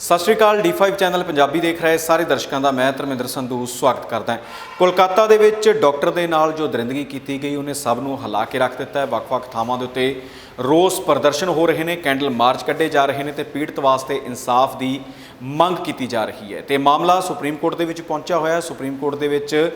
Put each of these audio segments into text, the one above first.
ਸਤਿ ਸ਼੍ਰੀ ਅਕਾਲ D5 channel Punjabi ਦੇਖ ਰਹੇ ਸਾਰੇ ਦਰਸ਼ਕਾਂ ਦਾ, ਮੈਂ ਧਰਮਿੰਦਰ ਸੰਧੂ, ਸਵਾਗਤ ਕਰਦਾ ਹਾਂ। ਕੋਲਕਾਤਾ ਦੇ ਵਿੱਚ ਡਾਕਟਰ ਦੇ ਨਾਲ ਜੋ ਦਰਿੰਦਗੀ ਕੀਤੀ ਗਈ, ਉਹਨੇ ਸਭ ਨੂੰ ਹਿਲਾ ਕੇ ਰੱਖ ਦਿੱਤਾ ਹੈ। ਵੱਖ-ਵੱਖ ਥਾਵਾਂ ਦੇ ਉੱਤੇ ਰੋਸ ਪ੍ਰਦਰਸ਼ਨ ਹੋ ਰਹੇ ਨੇ, ਕੈਂਡਲ ਮਾਰਚ ਕੱਢੇ ਜਾ ਰਹੇ ਨੇ ਤੇ ਪੀੜਤ ਵਾਸਤੇ ਇਨਸਾਫ ਦੀ ਮੰਗ ਕੀਤੀ ਜਾ ਰਹੀ ਹੈ। ਤੇ ਮਾਮਲਾ ਸੁਪਰੀਮ ਕੋਰਟ ਦੇ ਵਿੱਚ ਪਹੁੰਚਿਆ ਹੋਇਆ ਹੈ। ਸੁਪਰੀਮ ਕੋਰਟ ਦੇ ਵਿੱਚ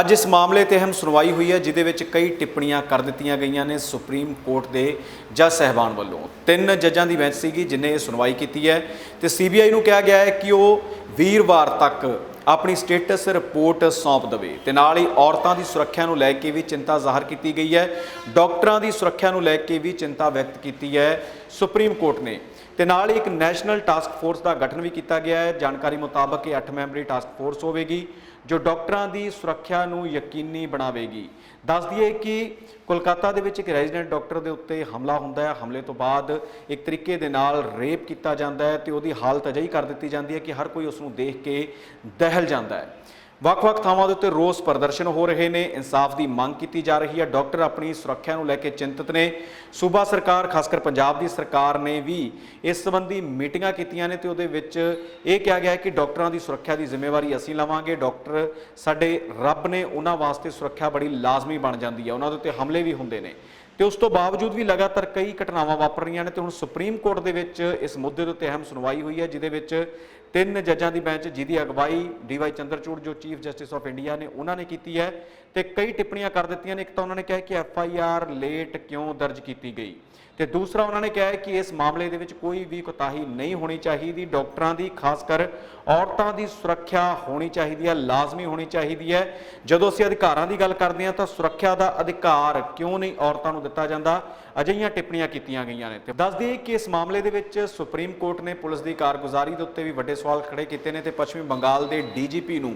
ਅੱਜ ਇਸ ਮਾਮਲੇ ਤੇ ਅਹਿਮ ਸੁਣਵਾਈ ਹੋਈ ਹੈ, ਜਿਹਦੇ ਵਿੱਚ ਕਈ ਟਿੱਪਣੀਆਂ ਕਰ ਦਿੱਤੀਆਂ ਗਈਆਂ ਨੇ ਸੁਪਰੀਮ ਕੋਰਟ ਦੇ ਜੱਜ ਸਹਿਬਾਨ ਵੱਲੋਂ। ਤਿੰਨ ਜੱਜਾਂ ਦੀ ਬੈਂਚ ਸੀਗੀ, ਜਿਨੇ ਇਹ ਸੁਣਵਾਈ ਕੀਤੀ ਹੈ। ਤੇ ਸੀਬੀਆਈ ਨੂੰ ਕਿਹਾ ਗਿਆ ਹੈ ਕਿ ਉਹ ਵੀਰਵਾਰ ਤੱਕ ਆਪਣੀ ਸਟੇਟਸ ਰਿਪੋਰਟ ਸੌਂਪ ਦੇਵੇ। ਤੇ ਨਾਲ ਹੀ ਔਰਤਾਂ ਦੀ ਸੁਰੱਖਿਆ ਨੂੰ ਲੈ ਕੇ ਵੀ ਚਿੰਤਾ ਜ਼ਾਹਰ ਕੀਤੀ ਗਈ ਹੈ। ਡਾਕਟਰਾਂ ਦੀ ਸੁਰੱਖਿਆ ਨੂੰ ਲੈ ਕੇ ਵੀ ਚਿੰਤਾ ਵਿਅਕਤ ਕੀਤੀ ਹੈ। ਸੁਪਰੀਮ ਕੋਰਟ ਨੇ। ਤੇ ਨਾਲ ਹੀ ਇੱਕ ਨੈਸ਼ਨਲ ਟਾਸਕ ਫੋਰਸ ਦਾ ਗਠਨ ਵੀ ਕੀਤਾ ਗਿਆ ਹੈ। ਜਾਣਕਾਰੀ ਮੁਤਾਬਕ ਇਹ 8 ਮੈਂਬਰੀ ਟਾਸਕ ਫੋਰਸ ਹੋਵੇਗੀ, ਜੋ ਡਾਕਟਰਾਂ ਦੀ ਸੁਰੱਖਿਆ ਨੂੰ ਯਕੀਨੀ ਬਣਾਵੇਗੀ। ਦੱਸ ਦਈਏ ਕਿ ਕੋਲਕਾਤਾ ਦੇ ਵਿੱਚ ਇੱਕ ਰੈਜ਼ੀਡੈਂਟ ਡਾਕਟਰ ਦੇ ਉੱਤੇ ਹਮਲਾ ਹੁੰਦਾ ਹੈ। ਹਮਲੇ ਤੋਂ ਬਾਅਦ ਇੱਕ ਤਰੀਕੇ ਦੇ ਨਾਲ ਰੇਪ ਕੀਤਾ ਜਾਂਦਾ ਹੈ ਤੇ ਉਹਦੀ ਹਾਲਤ ਅਜਿਹੀ ਕਰ ਦਿੱਤੀ ਜਾਂਦੀ ਹੈ ਕਿ ਹਰ ਕੋਈ ਉਸ ਨੂੰ ਦੇਖ ਕੇ ਦਹਿਲ ਜਾਂਦਾ ਹੈ। ਵੱਖ-ਵੱਖ ਥਾਵਾਂ ਦੇ ਉੱਤੇ ਰੋਸ ਪ੍ਰਦਰਸ਼ਨ ਹੋ ਰਹੇ ਨੇ। ਇਨਸਾਫ ਦੀ ਮੰਗ ਕੀਤੀ ਜਾ ਰਹੀ ਹੈ। ਡਾਕਟਰ ਆਪਣੀ ਸੁਰੱਖਿਆ ਨੂੰ ਲੈ ਕੇ ਚਿੰਤਤ ਨੇ। ਸੂਬਾ ਸਰਕਾਰ ਖਾਸ ਕਰ ਪੰਜਾਬ ਦੀ ਸਰਕਾਰ ਨੇ ਵੀ ਇਸ ਸੰਬੰਧੀ ਮੀਟਿੰਗਾਂ ਕੀਤੀਆਂ ਨੇ ਤੇ ਉਹਦੇ ਵਿੱਚ ਇਹ ਕਿਹਾ ਗਿਆ ਹੈ ਕਿ ਡਾਕਟਰਾਂ ਦੀ ਸੁਰੱਖਿਆ ਦੀ ਜ਼ਿੰਮੇਵਾਰੀ ਅਸੀਂ ਲਵਾਂਗੇ। ਡਾਕਟਰ ਸਾਡੇ ਰੱਬ ਨੇ ਉਹਨਾਂ ਵਾਸਤੇ ਸੁਰੱਖਿਆ ਬੜੀ ਲਾਜ਼ਮੀ ਬਣ ਜਾਂਦੀ ਹੈ। ਉਹਨਾਂ ਦੇ ਉੱਤੇ ਹਮਲੇ ਵੀ ਹੁੰਦੇ ਨੇ। ਤੇ ਉਸ ਤੋਂ ਬਾਵਜੂਦ ਵੀ ਲਗਾਤਾਰ ਕਈ ਘਟਨਾਵਾਂ ਵਾਪਰ ਰਹੀਆਂ ਨੇ ਤੇ ਹੁਣ ਸੁਪਰੀਮ ਕੋਰਟ ਦੇ ਵਿੱਚ ਇਸ ਮੁੱਦੇ ਦੇ ਉੱਤੇ ਅਹਿਮ ਸੁਣਵਾਈ ਹੋਈ ਹੈ, ਜਿਹਦੇ ਵਿੱਚ ਤਿੰਨ ਜੱਜਾਂ ਦੀ ਬੈਂਚ, ਜਿਹਦੀ ਅਗਵਾਈ ਡੀਵਾਈ ਚੰਦਰਚੂੜ, ਜੋ ਚੀਫ ਜਸਟਿਸ ਆਫ ਇੰਡੀਆ ਨੇ, ਉਹਨਾਂ ਨੇ ਕੀਤੀ ਹੈ ਤੇ ਕਈ ਟਿੱਪਣੀਆਂ ਕਰ ਦਿੱਤੀਆਂ ਨੇ। ਇੱਕ ਤਾਂ ਉਹਨਾਂ ਨੇ ਕਿਹਾ ਕਿ ਐਫ ਆਈ ਆਰ ਲੇਟ ਕਿਉਂ ਦਰਜ ਕੀਤੀ ਗਈ? ਤੇ ਦੂਸਰਾ ਉਹਨਾਂ ਨੇ ਕਿਹਾ ਕਿ ਇਸ ਮਾਮਲੇ ਦੇ ਵਿੱਚ ਕੋਈ ਵੀ ਕੋਤਾਹੀ ਨਹੀਂ ਹੋਣੀ ਚਾਹੀਦੀ। ਡਾਕਟਰਾਂ ਦੀ, ਖਾਸ ਕਰ ਔਰਤਾਂ ਦੀ ਸੁਰੱਖਿਆ ਹੋਣੀ ਚਾਹੀਦੀ ਹੈ, ਲਾਜ਼ਮੀ ਹੋਣੀ ਚਾਹੀਦੀ ਹੈ। ਜਦੋਂ ਅਸੀਂ ਅਧਿਕਾਰਾਂ ਦੀ ਗੱਲ ਕਰਦੇ ਹਾਂ ਤਾਂ ਸੁਰੱਖਿਆ ਦਾ ਅਧਿਕਾਰ ਕਿਉਂ ਨਹੀਂ ਔਰਤਾਂ ਨੂੰ ਦਿੱਤਾ ਜਾਂਦਾ। ਅਜਿਹੀਆਂ ਟਿੱਪਣੀਆਂ ਕੀਤੀਆਂ ਗਈਆਂ ਨੇ। ਤੇ ਦੱਸ ਦਈਏ ਕਿ ਇਸ ਮਾਮਲੇ ਦੇ ਵਿੱਚ ਸੁਪਰੀਮ ਕੋਰਟ ਨੇ ਪੁਲਿਸ ਦੀ ਕਾਰਗੁਜ਼ਾਰੀ ਦੇ ਉੱਤੇ ਵੀ ਵੱਡੇ ਸਵਾਲ ਖੜੇ ਕੀਤੇ ਨੇ ਤੇ ਪੱਛਮੀ ਬੰਗਾਲ ਦੇ ਡੀਜੀਪੀ ਨੂੰ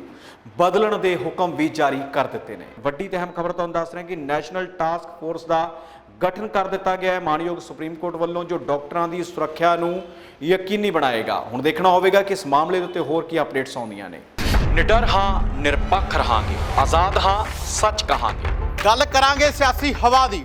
ਬਦਲਣ ਦੇ ਹੁਕਮ ਵੀ ਜਾਰੀ ਕਰ ਦਿੱਤੇ ਨੇ। ਵੱਡੀ ਤੇ ਅਹਿਮ ਖਬਰ ਤੁਹਾਨੂੰ ਦੱਸ ਰਹੇ ਹਾਂ ਕਿ ਨੈਸ਼ਨਲ ਟਾਸਕ ਫੋਰਸ ਦਾ ਗਠਨ ਕਰ ਦਿੱਤਾ ਗਿਆ ਹੈ। ਮਾਨਯੋਗ ਸੁਪਰੀਮ ਕੋਰਟ ਵੱਲੋਂ ਜੋ ਡਾਕਟਰਾਂ ਦੀ ਸੁਰੱਖਿਆ ਨੂੰ ਯਕੀਨੀ ਬਣਾਏਗਾ। ਹੁਣ ਦੇਖਣਾ ਹੋਵੇਗਾ ਕਿ ਇਸ ਮਾਮਲੇ ਦੇ ਉੱਤੇ ਹੋਰ ਕੀ ਅਪਡੇਟਸ ਆਉਂਦੀਆਂ ਨੇ। ਨਿਡਰ ਹਾਂ ਨਿਰਪੱਖ ਰਹਾਂਗੇ। ਆਜ਼ਾਦ ਹਾਂ ਸੱਚ ਕਹਾਂਗੇ। ਗੱਲ ਕਰਾਂਗੇ ਸਿਆਸੀ ਹਵਾ ਦੀ।